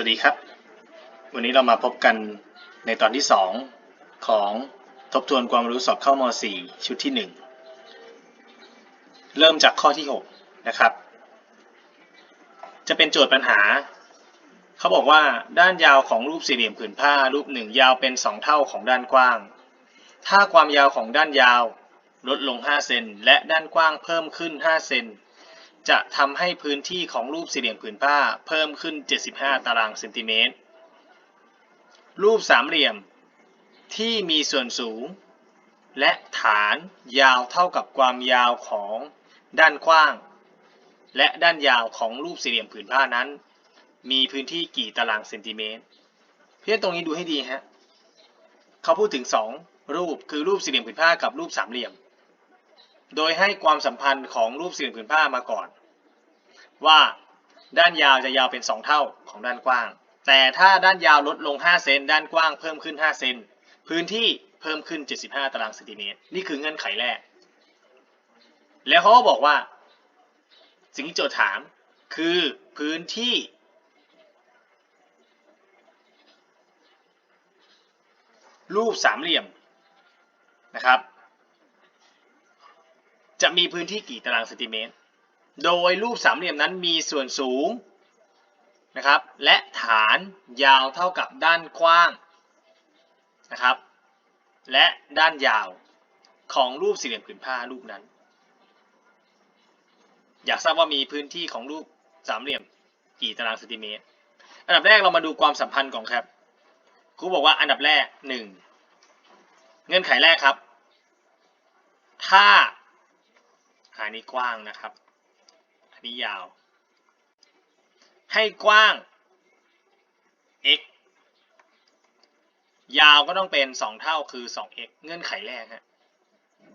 วัสดีครับ วันนี้เรามาพบกันในตอนที่ 2 ของทบทวนความรู้สอบเข้าม .4 ชุดที่ 1 เริ่มจากข้อที่ 6 นะครับ จะเป็นโจทย์ปัญหา เขาบอกว่าด้านยาวของรูปสี่เหลี่ยมผืนผ้ารูปหนึ่งยาวเป็น 2 เท่าของด้านกว้าง ถ้าความยาวของด้านยาวลดลง 5 เซนและด้านกว้างเพิ่มขึ้น 5 เซน จะทำให้พื้นที่ของรูปสี่เหลี่ยมผืนผ้าเพิ่มขึ้น 75 ตารางเซนติเมตร รูปสามเหลี่ยมที่มีส่วนสูง และฐานยาวเท่ากับความยาวของด้านกว้าง และด้านยาวของรูปสี่เหลี่ยมผืนผ้านั้น มีพื้นที่กี่ตารางเซนติเมตร เพื่อนตรงนี้ดูให้ดีฮะเขาพูดถึง 2 รูปคือรูปสี่เหลี่ยมผืนผ้ากับรูปสามเหลี่ยม โดยให้ความสัมพันธ์ของรูปสี่เหลี่ยมผืนผ้ามาก่อน ว่าด้านยาวจะยาวเป็น 2 เท่าของด้านกว้าง แต่ถ้าด้านยาวลดลง 5 เซนด้านกว้างเพิ่มขึ้น 5 เซนพื้นที่เพิ่มขึ้น 75 ตารางเซนติเมตร นี่คือเงื่อนไขแรก แล้วเขาก็บอกว่า สิ่งที่โจทย์ถามคือพื้นที่ รูปสามเหลี่ยมนะครับ จะมีพื้นที่กี่ตารางเซนติเมตร โดยรูปสามเหลี่ยมนั้นมีส่วนสูงนะครับ และฐานยาวเท่ากับด้านกว้างนะครับ และด้านยาวของรูปสี่เหลี่ยมผืนผ้ารูปนั้น อยากทราบว่ามีพื้นที่ของรูปสามเหลี่ยมกี่ตารางเซนติเมตร อันดับแรกเรามาดูความสัมพันธ์ของครับ ครูบอกว่าอันดับแรกหนึ่งเงื่อนไขแรกครับ ถ้า อันนี้กว้างนะครับ อันนี้ยาว ให้กว้าง x ยาวก็ต้องเป็น 2 เท่าคือ 2x เงื่อนไขแรกฮะ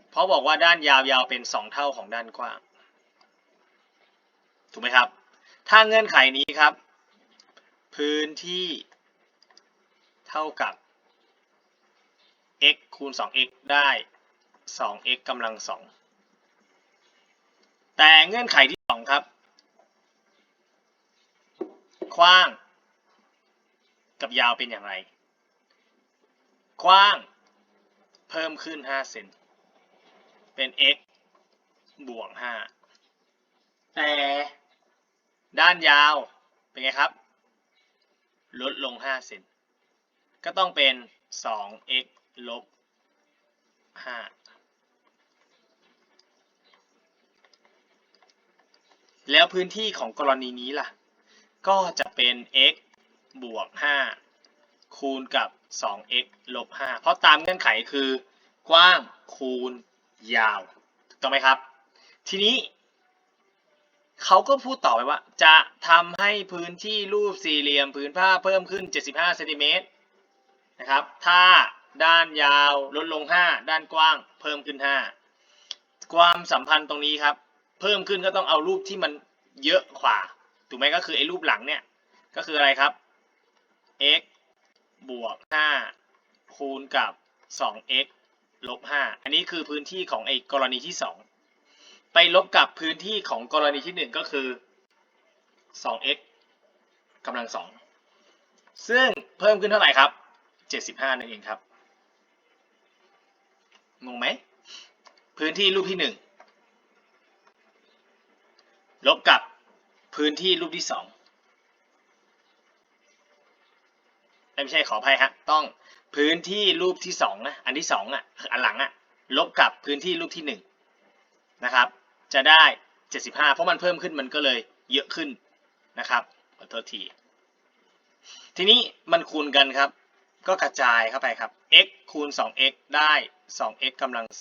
เพราะบอกว่าด้านยาวยาวเป็น 2 เท่าของด้านกว้าง ถูกไหมครับ ถ้าเงื่อนไขนี้ครับ พื้นที่เท่ากับ x คูณ 2x ได้ 2x กำลัง2 แต่เงื่อนไขที่2ครับ กว้าง กับยาวเป็นอย่างไร กว้างเพิ่มขึ้น 5 เซน เป็น x บวก 5 แต่ด้านยาวเป็นไงครับ ลดลง 5 เซน ก็ต้องเป็น 2x ลบ 5 แล้วพื้นที่ของกรณีนี้ล่ะ ก็จะเป็น x บวก 5 คูณกับ 2x ลบ 5 เพราะตามเงื่อนไขคือกว้างคูณยาวถูกต้องไหมครับ ทีนี้เขาก็พูดต่อไปว่า จะทำให้พื้นที่รูปสี่เหลี่ยมผืนผ้าเพิ่มขึ้น 75เซนติเมตรนะครับถ้าด้านยาวลดลง 5 ด้านกว้างเพิ่มขึ้น 5 ความสัมพันธ์ตรงนี้ครับ เพิ่มขึ้นก็ต้องเอารูปที่มันเยอะกว่าถูกไหมก็คือไอ้รูปหลังเนี่ยก็คืออะไรครับ x บวก 5 คูณกับ 2x ลบ 5 อันนี้คือพื้นที่ของไอ้กรณีที่ 2 ไปลบกับพื้นที่ของกรณีที่ 1 ก็คือ 2x กำลัง 2 ซึ่งเพิ่มขึ้นเท่าไหร่ครับ 75 นั่นเองครับงงไหม พื้นที่รูปที่ 1 ลบกับพื้นที่รูปที่2ไม่ใช่ขออภัยฮะต้องพื้นที่รูปที่2นะอันที่2อะอันหลังอะลบกับพื้นที่รูปที่1นะครับ จะได้ 75 เพราะมันเพิ่มขึ้นมันก็เลยเยอะขึ้นนะครับขอโทษทีทีนี้มันคูณกันครับ ก็กระจายเข้าไปครับ x คูณ 2x ได้ 2x กำลัง 2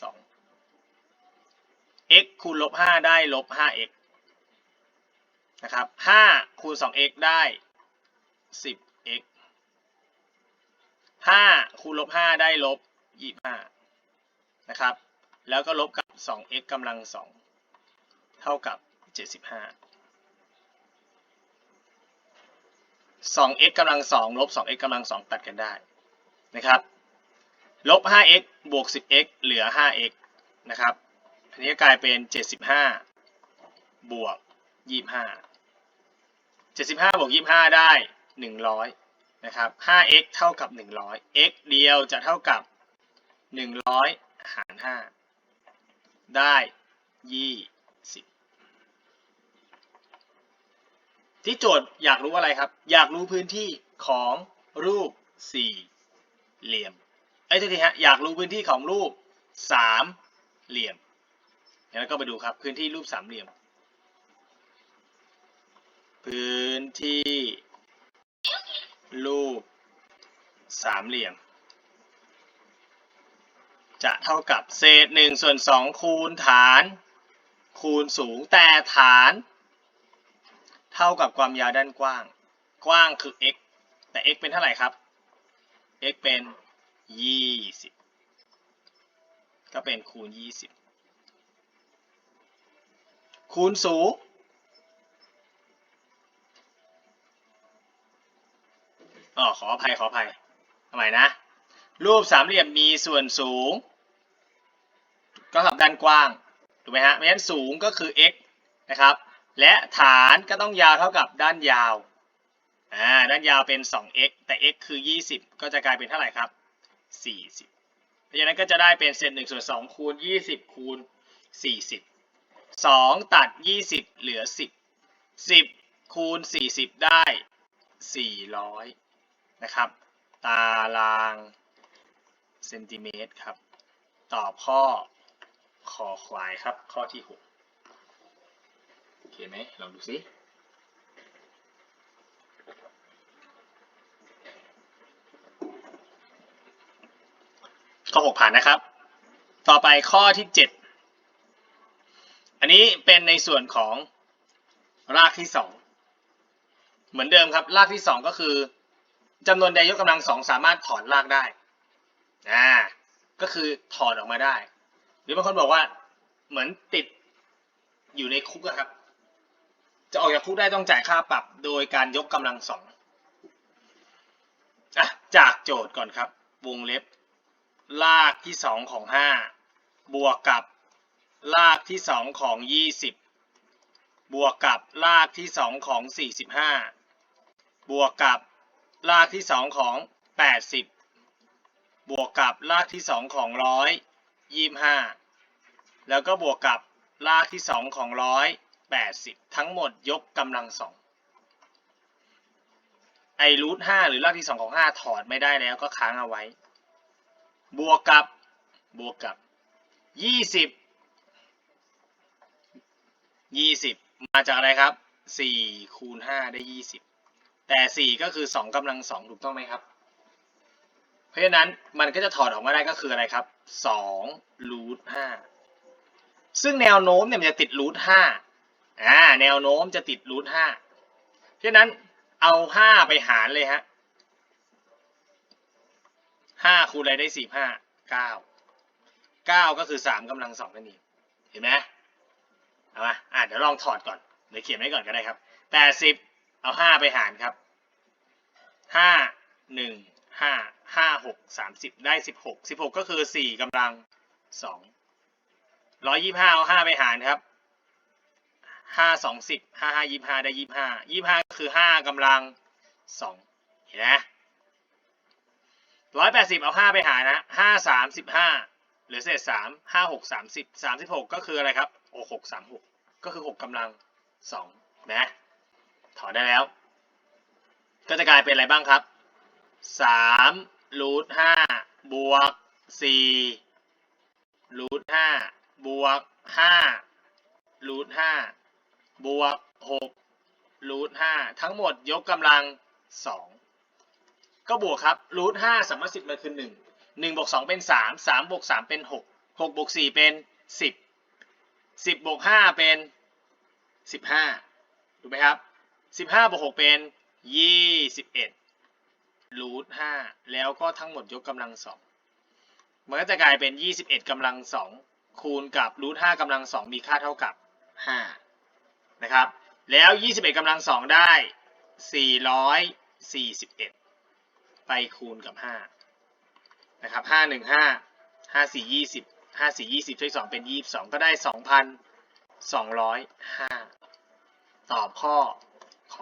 x คูณลบ5ได้ลบ 5x นะครับ5คูณ 2x ได้ 10x 5คูณลบ5ได้ลบ 25 นะครับ แล้วก็ลบกับ 2x กำลัง 2 เท่ากับ 75 2x กำลัง 2 ลบ 2x กำลัง 2 ตัดกันได้นะครับลบ 5x บวก 10x เหลือ 5x นะครับ อันนี้กลายเป็น 75 บวก 25 75บวก25 ได้ 100 นะครับ 5x เท่ากับ 100 x เดียวจะเท่ากับ 100 หาร 5 ได้ 20 ที่โจทย์อยากรู้อะไรครับ อยากรู้พื้นที่ของรูปสี่เหลี่ยมเอ้ทษทีฮะ อยากรู้พื้นที่ของรูปสามเหลี่ยม แล้วก็ไปดูครับ พื้นที่รูปสามเหลี่ยม พื้นที่ รูป สามเหลี่ยม จะเท่ากับเศษหนึ่งส่วนสองคูณฐาน คูณสูงแต่ฐาน เท่ากับความยาวด้านกว้าง กว้างคือ x แต่ x เป็นเท่าไหร่ครับ x เป็น 20 ก็เป็นคูณ 20 คูณสูง อ๋อขออภัยขออภัยทำไมนะ รูปสามเหลี่ยมมีส่วนสูง ก็กับด้านกว้างถูกไหมฮะเพราะฉะนั้นสูงก็คือ x นะครับ และฐานก็ต้องยาวเท่ากับด้านยาวอ่าด้านยาวเป็น 2x แต่ x คือ 20 ก็จะกลายเป็นเท่าไหร่ครับ 40 เพราะฉะนั้นก็จะได้เป็นเศษ1ส่วน2คูณ 20 คูณ 40 2 ตัด 20 เหลือ 10 10 คูณ 40 ได้ 400 นะครับ ตารางเซนติเมตรครับ ตอบข้อคอควายครับ ข้อที่6โอเคไหมลองดูสิข้อ 6 ผ่านนะครับ ต่อไปข้อที่ 7 อันนี้เป็นในส่วนของรากที่ 2 เหมือนเดิมครับ รากที่ 2 ก็คือ จำนวนใดยกกำลังสองสามารถถอนรากได้อ่าก็คือถอดออกมาได้ หรือบางคนบอกว่าเหมือนติดอยู่ในคุกอะครับ จะออกจากคุกได้ต้องจ่ายค่าปรับโดยการยกกำลังสองอะจากโจทย์ก่อนครับ วงเล็บ ลากที่สองของห้าบวกกับลากที่สองของยี่สิบบวกกับลากที่สองของสี่สิบห้าบวกกับ ลากที่สองของแปดสิบบวกกับลากที่สองของร้อยยี่ห้าแล้วก็บวกกับลากที่สองของร้อยแปดสิบทั้งหมดยกกำลังสองไอรูทห้าหรือลากที่สองของห้าถอดไม่ได้แล้วก็ค้างเอาไว้ บวกกับบวกกับยี่สิบยี่สิบมาจากอะไรครับสี่คูณห้าได้ยี่สิบ แต่สี่ก็คือสองกำลังสองถูกต้องไหมครับ เพราะฉะนั้นมันก็จะถอดออกมาได้ก็คืออะไรครับสองรูทห้าซึ่งแนวโน้มเนี่ยมันจะติดรูทห้าอ่าแนวโน้มจะติดรูทห้าเพราะฉะนั้นเอาห้าไปหารเลยฮะห้าคูณอะไรได้สี่ห้าเก้าเก้าก็คือสามกำลังสองนั่นเองเห็นไหมเอามาอ่าเดี๋ยวลองถอดก่อนเดี๋ยวเขียนไว้ก่อนก็ได้ครับแปดสิบ เอาห้าไปหารครับห้าหนึ่งห้าห้าหกสามสิบได้สิบหกสิบหกก็คือสี่กำลังสองร้อยยี่ห้าเอาห้าไปหารครับห้าสองสิบห้าห้ายี่ห้าได้ยี่ห้ายี่ห้าคือห้ากำลังสองเห็นไหมร้อยแปดสิบเอาห้าไปหารนะห้าสามสิบห้าเหลือเศษสามห้าหกสามสิบสามสิบหกก็คืออะไรครับโอ้หกสามหกก็คือหกกำลังสองนะ ถอนได้แล้ว ก็จะกลายเป็นอะไรบ้างครับสามรูทห้าบวกสี่รูทห้าบวกห้ารูทห้าบวกหกรูทห้าทั้งหมดยกกำลังสองก็บวกครับรูทห้าสมมติสิบมันคือหนึ่งหนึ่งบวกสองเป็นสามสามบวกสามเป็นหกหกบวกสี่เป็นสิบสิบบวกห้าเป็นสิบห้าถูกไหมครับ สิบห้าบวกหกเป็นยี่สิบเอ็ดรูทห้าแล้วก็ทั้งหมดยกกำลังสองมันก็จะกลายเป็นยี่สิบเอ็ดกำลังสองคูณกับรูทห้ากำลังสองมีค่าเท่ากับห้านะครับ แล้วยี่สิบเอ็ดกำลังสองได้สี่ร้อยสี่สิบเอ็ดไปคูณกับห้านะครับห้าหนึ่งห้าห้าสี่ยี่สิบห้าสี่ยี่สิบช่วยสองเป็นยี่สิบสองก็ได้สองพันสองร้อยห้าตอบข้อ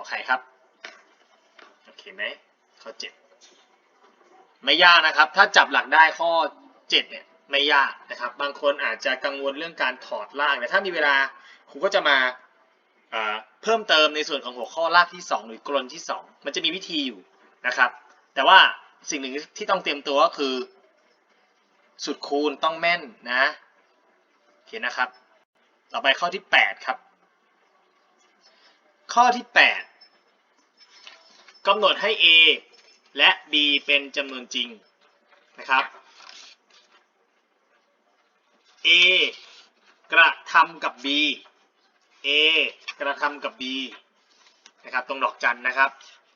ขอไข่ครับ โอเคไหมข้อเจ็ดไม่ยากนะครับ ถ้าจับหลักได้ข้อเจ็ดเนี่ยไม่ยากนะครับ บางคนอาจจะกังวลเรื่องการถอดรากแต่ถ้ามีเวลาครูก็จะมาเพิ่มเติมในส่วนของหัวข้อรากที่ 2 หรือกลนที่ 2 มันจะมีวิธีอยู่นะครับ แต่ว่าสิ่งหนึ่งที่ต้องเตรียมตัวก็คือ สุดคูณต้องแม่นนะโอเคนะครับ ต่อไปข้อที่ 8 ครับ ข้อที่8 กำหนดให้ a และ b เป็นจำนวนจริงนะครับ a กระทำกับ b a กระทำกับ b นะครับตรงดอกจันนะครับ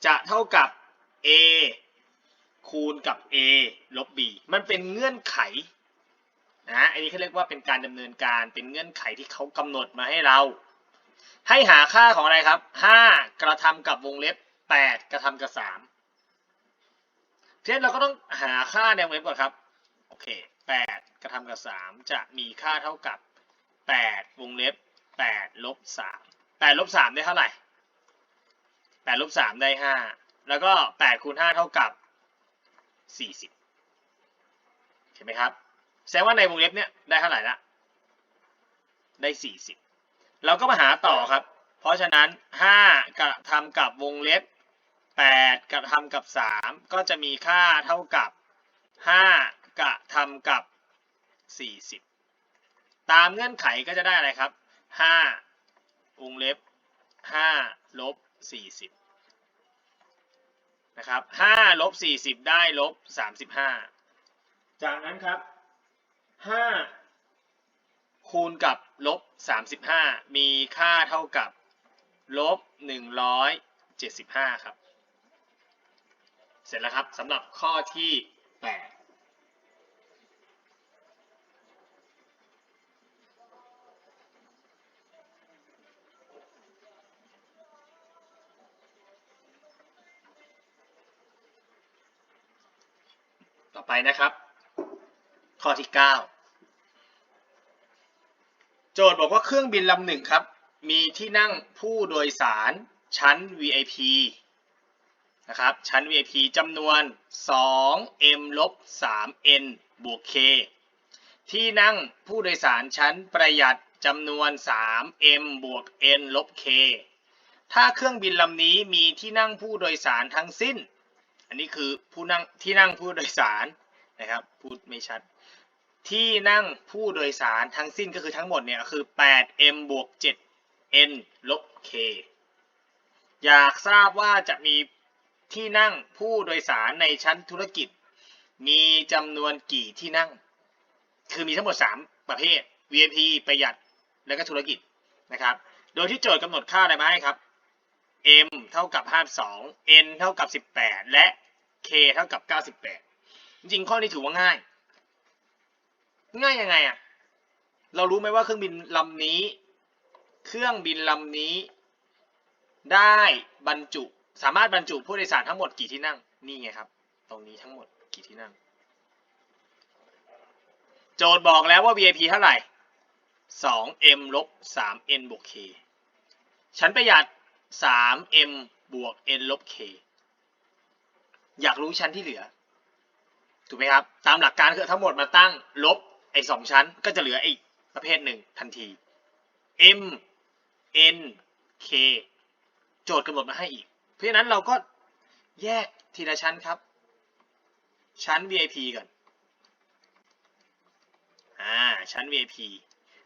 จะเท่ากับ a คูณกับ a ลบ b มันเป็นเงื่อนไขนะอันนี้เขาเรียกว่าเป็นการดำเนินการเป็นเงื่อนไขที่เขากำหนดมาให้เรา ให้หาค่าของอะไรครับ 5 กระทำกับวงเล็บ 8 กระทำกับ 3เพราะฉะนั้นเราก็ต้องหาค่าในวงเล็บก่อนครับ โอเค 8 กระทำกับ 3 จะมีค่าเท่ากับ 8 วงเล็บ 8 ลบ 3 8 ลบ 3 ได้เท่าไหร่ 8 ลบ 3 ได้ 5 แล้วก็ 8 คูณ 5 เท่ากับ 40 เห็นไหมครับ แสดงว่าในวงเล็บเนี่ยได้เท่าไหร่ละ ได้ 40 เราก็มาหาต่อครับ เพราะฉะนั้น 5 กระทำกับวงเล็บ 8 กระทำกับ 3 ก็จะมีค่าเท่ากับ 5 กระทำกับ 40 ตามเงื่อนไขก็จะได้อะไรครับ 5 วงเล็บ 5 ลบ 40 นะครับ 5 ลบ 40 ได้ลบ 35 จากนั้นครับ 5 คูณกับลบ 35 มีค่าเท่ากับลบ 175 ครับ สร็จแล้วครับสำหรับข้อที่ 8 ต่อไปนะครับ ข้อที่ 9 โจทย์บอกว่าเครื่องบินลำหนึ่งครับ มีที่นั่งผู้โดยสารชั้น VIP นะครับชั้น VIP จำนวน 2m ลบ 3n บวก k ที่นั่งผู้โดยสารชั้นประหยัดจำนวน 3m บวก n ลบ k ถ้าเครื่องบินลำนี้มีที่นั่งผู้โดยสารทั้งสิ้น อันนี้คือผู้นั่งที่นั่งผู้โดยสารนะครับพูดไม่ชัด ที่นั่งผู้โดยสารทั้งสิ้นก็คือทั้งหมดเนี่ยคือ 8m บวก 7n ลบ k อยากทราบว่าจะมี ที่นั่งผู้โดยสารในชั้นธุรกิจ มีจำนวนกี่ที่นั่ง คือมีทั้งหมด 3 ประเภท VIP ประหยัดและก็ธุรกิจนะครับ โดยที่โจทย์กำหนดค่าอะไรมาให้ครับ m เท่ากับ52 n เท่ากับ 18 และ k เท่ากับ 98 จริงข้อนี้ถือว่าง่าย ง่ายยังไงอะเรารู้ไหมว่าเครื่องบินลำนี้ เครื่องบินลำนี้ ได้บรรจุ สามารถบรรจุผู้โดยสารทั้งหมดกี่ที่นั่ง นี่ไงครับ ตรงนี้ทั้งหมดกี่ที่นั่ง โจทย์บอกแล้วว่า VIP เท่าไหร่ 2m ลบ 3n บวก k ฉันประหยัด 3m บวก n ลบ k อยากรู้ชั้นที่เหลือ ถูกไหมครับ ตามหลักการคือทั้งหมดมาตั้งลบไอ้สองชั้น ก็จะเหลืออีกประเภทหนึ่งทันที m n k โจทย์กำหนดมาให้อีก ราะฉะนั้นเราก็แยกทีละชั้นครับ ชั้น VIP ก่อน อ่า ชั้น VIP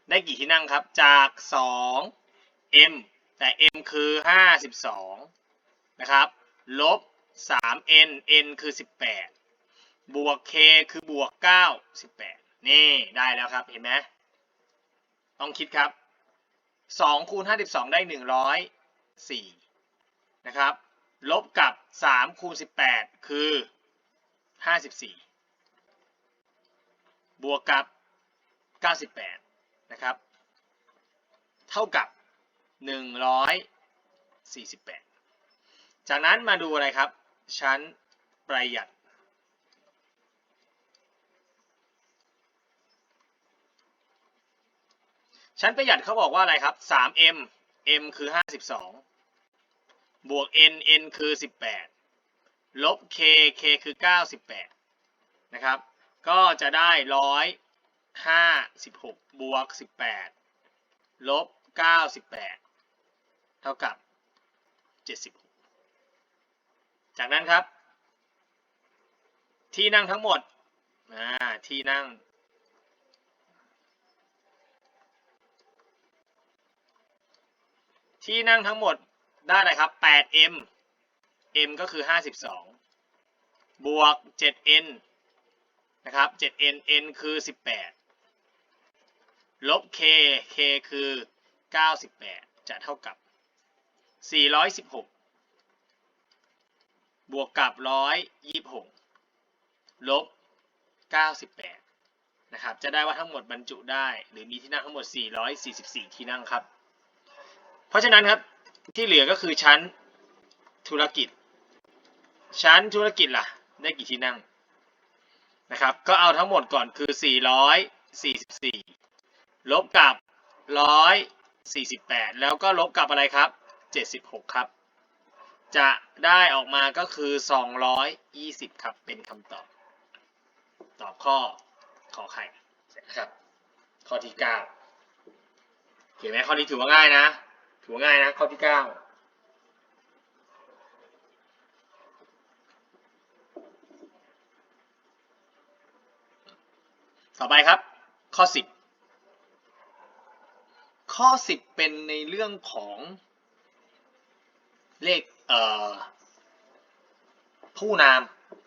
ได้กี่ที่นั่งครับ จาก 2 m แต่ m คือ 52 นะครับ ลบ 3n n คือ 18 บวก k คือบวก 9 18 นี่ได้แล้วครับ เห็นไหมต้องคิดครับ 2 คูณ 52 ได้ 104 นะครับ ลบกับ3คูณ18 คือ 54 บวกกับ 98 นะครับ เท่ากับ 148 จากนั้นมาดูอะไรครับ ชั้นประหยัด ชั้นประหยัดเขาบอกว่าอะไรครับ 3m m คือ 52 บวก n n คือ 18 ลบ k k คือ 98 นะครับ ก็จะได้ 156 บวก 18 ลบ 98 เท่ากับ 76 จากนั้นครับ ที่นั่งทั้งหมดที่นั่งที่นั่งทั้งหมด ได้อะไรครับ 8m m ก็คือ 52 บวก 7n นะครับ 7n n คือ 18 ลบ k k คือ 98 จะเท่ากับ 416 บวกกับ 126 ลบ 98 นะครับ จะได้ว่าทั้งหมดบรรจุได้ หรือมีที่นั่งทั้งหมด 444 ที่นั่งครับ เพราะฉะนั้นครับ ที่เหลือก็คือชั้นธุรกิจ ชั้นธุรกิจล่ะ ได้กี่ที่นั่งนะครับ ก็เอาทั้งหมดก่อนคือ 444 ลบกับ 148 แล้วก็ลบกับอะไรครับ 76 ครับ จะได้ออกมาก็คือ 220 ครับ เป็นคำตอบ ตอบข้อขอไข่นะครับ ข้อที่ 9เห็นไหมข้อนี้ถือว่าง่ายนะ ถือว่าง่ายนะ ข้อที่9ต่อไปครับ ข้อ10ข้อ10เป็นในเรื่องของเลขเผู้นาม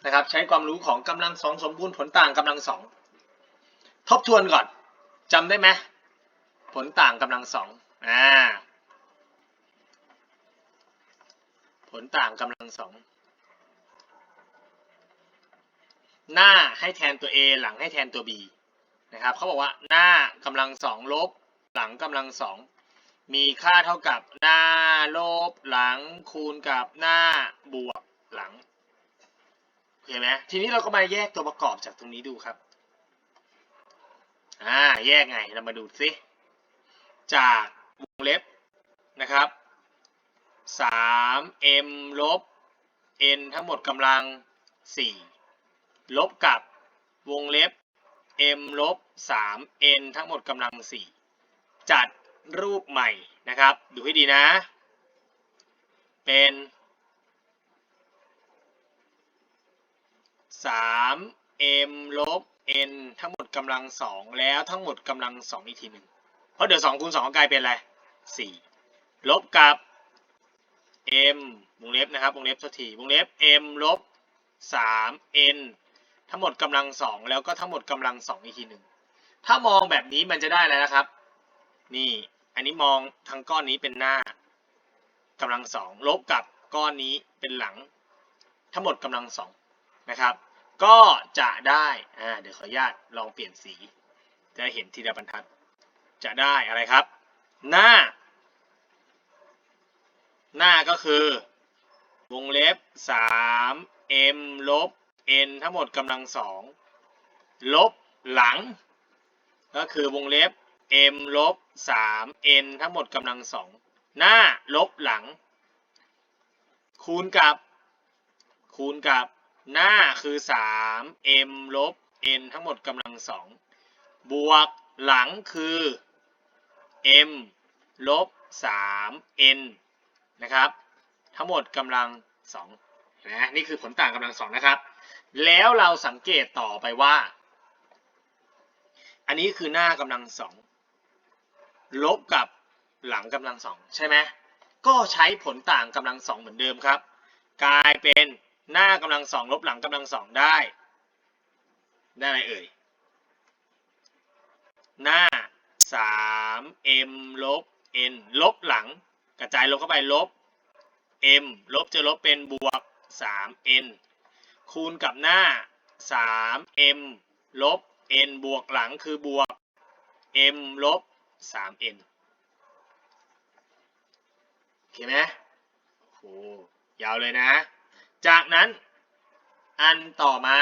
นะครับ ใช้ความรู้ของกำลังสองสมบูรณ์ผลต่างกำลังสองทบทวนก่อนจำได้ไหมผลต่างกำลังสองอ่า ผลต่างกำลังสองหน้าให้แทนตัว A หลังให้แทนตัว B นะครับเขาบอกว่าหน้ากำลังสองลบ หลังกำลังสองมีค่าเท่ากับหน้าลบหลังคูณกับหน้าบวกหลังโอเคไหมทีนี้เราก็มาแยกตัวประกอบจากตรงนี้ดูครับอ่าแยกไงเรามาดูสิจากวงเล็บนะครับ 3m ลบ n ทั้งหมดกำลัง 4 ลบกับวงเล็บ m ลบ 3n ทั้งหมดกำลัง 4 จัดรูปใหม่นะครับ ดูให้ดีนะ เป็น 3m ลบ n ทั้งหมดกำลัง 2 แล้วทั้งหมดกำลัง 2 อีกทีหนึ่ง เพราะเดี๋ยว 2 คูณ 2ก็กลายเป็นอะไร 4 ลบกับ m วงเล็บนะครับวงเล็บโทษทีวงเล็บ m ลบ 3n ทั้งหมดกำลัง2แล้วก็ทั้งหมดกำลัง2อีกทีหนึ่งถ้ามองแบบนี้มันจะได้อะไรนะครับ นี่อันนี้มองทั้งก้อนนี้เป็นหน้ากำลัง2ลบกับก้อนนี้เป็นหลัง ทั้งหมดกำลัง2นะครับ ก็จะได้อ่าเดี๋ยวขออนุญาตลองเปลี่ยนสี จะเห็นทีละบรรทัด จะได้อะไรครับ หน้า หน้าก็คือ วงเล็บ 3 m ลบ n ทั้งหมดกำลัง2ลบหลัง ก็คือวงเล็บ m ลบ 3 n ทั้งหมดกำลัง2หน้าลบหลัง คูณกับ คูณกับหน้าคือ 3 m ลบ n ทั้งหมดกำลัง2บวกหลังคือ m ลบ 3 n นะครับ ทั้งหมดกำลัง2นะนี่คือผลต่างกำลัง2นะครับ แล้วเราสังเกตต่อไปว่า อันนี้คือหน้ากำลัง2ลบกับหลังกำลัง2ใช่ไหมก็ใช้ผลต่างกำลัง2เหมือนเดิมครับ กลายเป็นหน้ากำลัง2ลบหลังกำลัง2ได้ ได้อะไรเอ่ยหน้า 3m ลบ n ลบหลัง กระจายลบเข้าไปลบ m ลบจะลบเป็นบวก 3n คูณกับหน้า 3m ลบ n บวกหลังคือบวก m ลบ 3n โอเคไหมโอ้ยาวเลยนะ จากนั้นอันต่อมา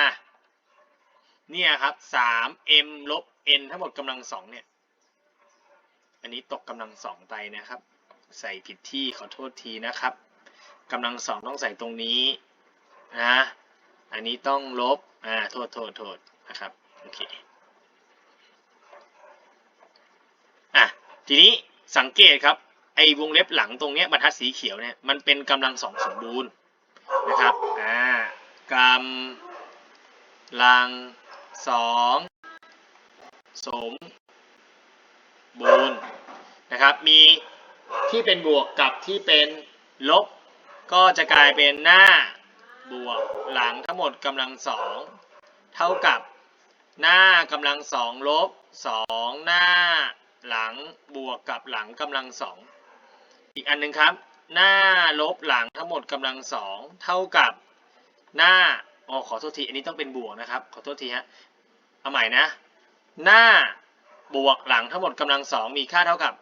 เนี่ยครับ 3m ลบ n ทั้งหมดกำลังสองเนี่ย อันนี้ตกกำลังสองไปนะครับ ใส่ผิดที่ขอโทษทีนะครับกำลังสองต้องใส่ตรงนี้นะอันนี้ต้องลบอ่าโทษโทษโทษนะครับโอเคอะทีนี้สังเกตครับไอ้วงเล็บหลังตรงเนี้ยบรรทัดสีเขียวเนี่ยมันเป็นกำลังสองสมบูรณ์นะครับอ่ากำลังสองสมบูรณ์นะครับมี ที่เป็นบวกกับที่เป็นลบ ก็จะกลายเป็นหน้าบวกหลังทั้งหมดกำลังสองเท่ากับหน้ากำลังสองลบสองหน้าหลังบวกกับหลังกำลังสองอีกอันหนึ่งครับ หน้าลบหลังทั้งหมดกำลังสองเท่ากับหน้าอ๋อขอโทษทีอันนี้ต้องเป็นบวกนะครับ ขอโทษทีฮะเอาใหม่นะ หน้าบวกหลังทั้งหมดกำลังสองมีค่าเท่ากับ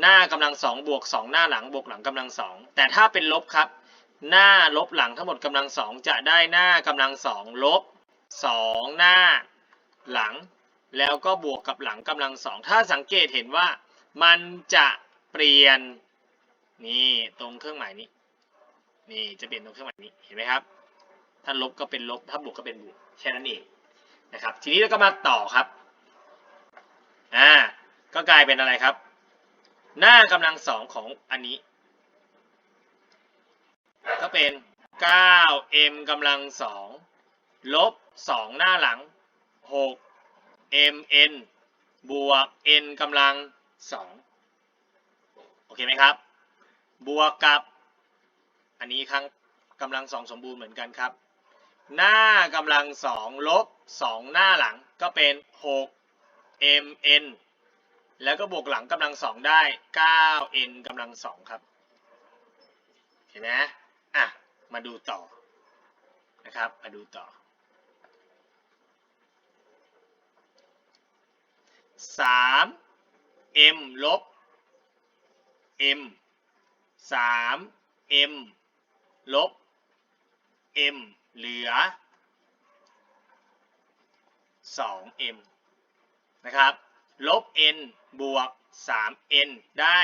หน้ากำลังสองบวกสองหน้าหลังบวกหลังกำลังสองแต่ถ้าเป็นลบครับ หน้าลบหลังทั้งหมดกำลังสองจะได้หน้ากำลังสองลบสองหน้าหลัง แล้วก็บวกกับหลังกำลังสองถ้าสังเกตเห็นว่ามันจะเปลี่ยนนี่ตรงเครื่องหมายนี้นี่จะเปลี่ยนตรงเครื่องหมายนี้เห็นไหมครับ ถ้าลบก็เป็นลบถ้าบวกก็เป็นบวกแค่นั้นเองนะครับ ทีนี้เราก็มาต่อครับอ่าก็กลายเป็นอะไรครับ หน้ากำลังสองของอันนี้ ก็เป็น 9m กำลังสองลบ 2 หน้าหลัง 6mn บวก n กำลังสองโอเคไหมครับ บวกกับ อันนี้ครั้งกำลังสองสมบูรณ์เหมือนกันครับ หน้ากำลังสองลบ 2 หน้าหลังก็เป็น 6mn แล้วก็บวกหลังกำลังสองได้ 9n กำลังสองครับ เห็นไหมอะ มาดูต่อนะครับ มาดูต่อสาม m ลบ m สาม m ลบ m เหลือ 2m นะครับ ลบ n บวก 3n ได้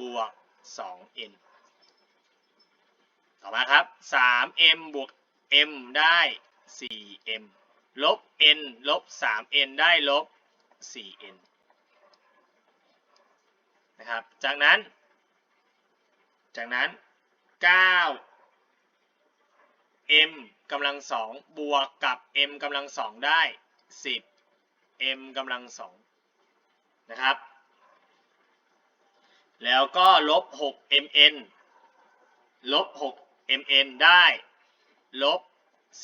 บวก 2n ต่อมาครับ 3m บวก m ได้ 4m ลบ n ลบ 3n ได้ลบ 4n นะครับ จากนั้น จากนั้น 9m กำลังสองบวกกับ m กำลังสองได้ 10 m กำลังสอง นะครับ แล้วก็ลบ 6mn ลบ 6mn ได้ลบ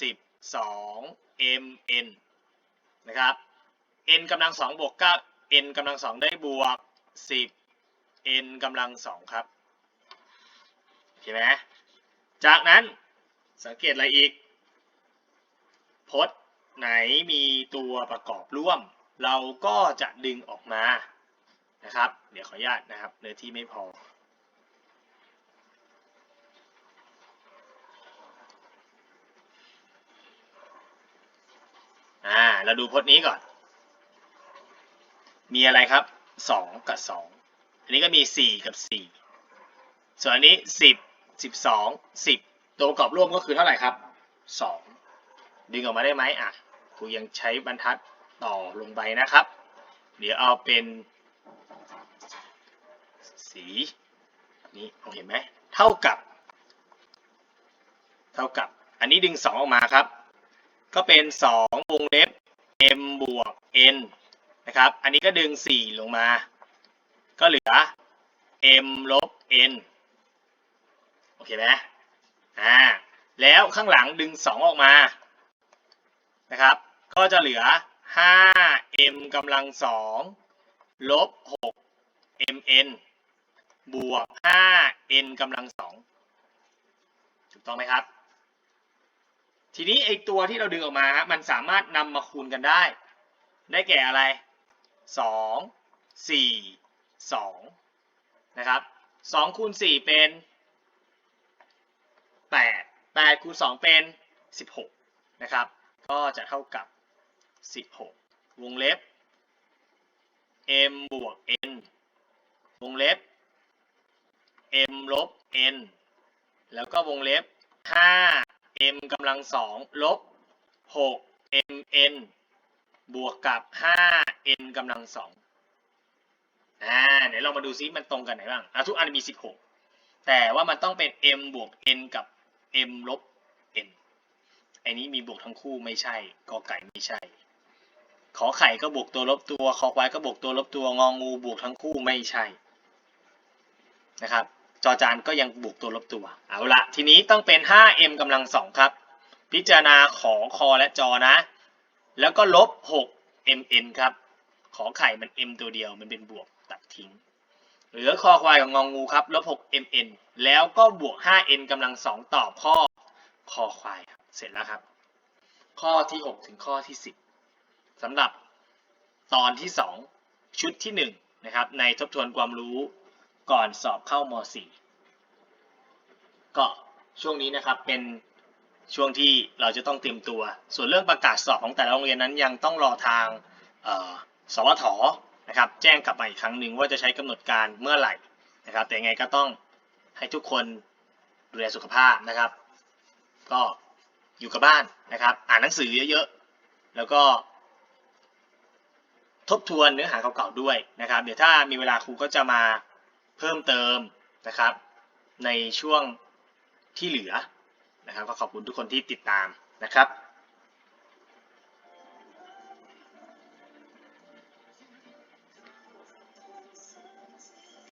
12mn นะครับ n กำลังสองบวก 9 n กำลังสองได้บวก 10 n กำลังสองครับเห็นไหมจากนั้นสังเกตอะไรอีกพจน์ไหนมีตัวประกอบร่วม เราก็จะดึงออกมานะครับ เดี๋ยวขออนุญาตนะครับเนื้อที่ไม่พอ อ่า เราดูพจน์นี้ก่อน มีอะไรครับสองกับสองอันนี้ก็มีสี่กับสี่ส่วนอันนี้สิบสิบสองสิบตัวประกอบร่วมก็คือเท่าไหร่ครับสองดึงออกมาได้ไหมอะครูยังใช้บรรทัด ต่อลงไปนะครับ เดี๋ยวเอาเป็น สีนี้เห็นไหมเท่ากับ เท่ากับ อันนี้ดึงสองออกมาครับ ก็เป็น 2 วงเล็บ m บวก n นะครับ อันนี้ก็ดึง 4 ลงมา ก็เหลือ m ลบ n โอเคไหมอ่า แล้วข้างหลังดึง 2 ออกมา นะครับ ก็จะเหลือ 5m กำลัง2ลบ 6mn บวก 5n กำลัง2ถูกต้องไหมครับ ทีนี้ไอตัวที่เราดึงออกมาฮะมันสามารถนำมาคูณกันได้ ได้แก่อะไร 2 4 2 นะครับ2คูณ4เป็น 8 8คูณ2เป็น 16 นะครับ ก็จะเท่ากับ 16 วงเล็บ m บวก n วงเล็บ m ลบ n แล้วก็วงเล็บ 5 m กำลังสองลบ 6 mn บวกกับ 5n กำลังสองอ่าเดี๋ยวเรามาดูซิมันตรงกันไหนบ้างอะทุกอันมี 16 แต่ว่ามันต้องเป็น m บวก n กับ m ลบ n ไอ้นี้มีบวกทั้งคู่ไม่ใช่กอไก่ไม่ใช่ ขอไข่ก็บวกตัวลบตัว คอควายก็บวกตัวลบตัว งองูบวกทั้งคู่ไม่ใช่ นะครับ จอจานก็ยังบวกตัวลบตัว เอาละทีนี้ต้องเป็น 5m กำลังสองครับ พิจารณาขอคอและจอนะ แล้วก็ลบ 6mn ครับ ขอไข่มัน m ตัวเดียว มันเป็นบวกตัดทิ้ง เหลือคอควายกับงองงูครับ ลบ 6mn แล้วก็บวก 5n กำลังสองตอบข้อคอควาย เสร็จแล้วครับ ข้อที่ 6 ถึงข้อที่ 10 สำหรับตอนที่ 2 ชุดที่1นะครับในทบทวนความรู้ก่อนสอบเข้าม .4 ก็ช่วงนี้นะครับเป็นช่วงที่เราจะต้องเตรียมตัว ส่วนเรื่องประกาศสอบของแต่ละโรงเรียนนั้นยังต้องรอทางเอ่อสวทนะครับแจ้งกลับมาอีกครั้งหนึ่งว่าจะใช้กำหนดการเมื่อไหร่นะครับ แต่ยังไงก็ต้องให้ทุกคนดูแลสุขภาพนะครับ ก็อยู่กับบ้านนะครับ อ่านหนังสือเยอะๆ แล้วก็ ทบทวนเนื้อหาเก่าๆด้วยนะครับ เดี๋ยวถ้ามีเวลาครูก็จะมาเพิ่มเติมนะครับ ในช่วงที่เหลือนะครับก็ขอบคุณทุกคนที่ติดตามนะครับ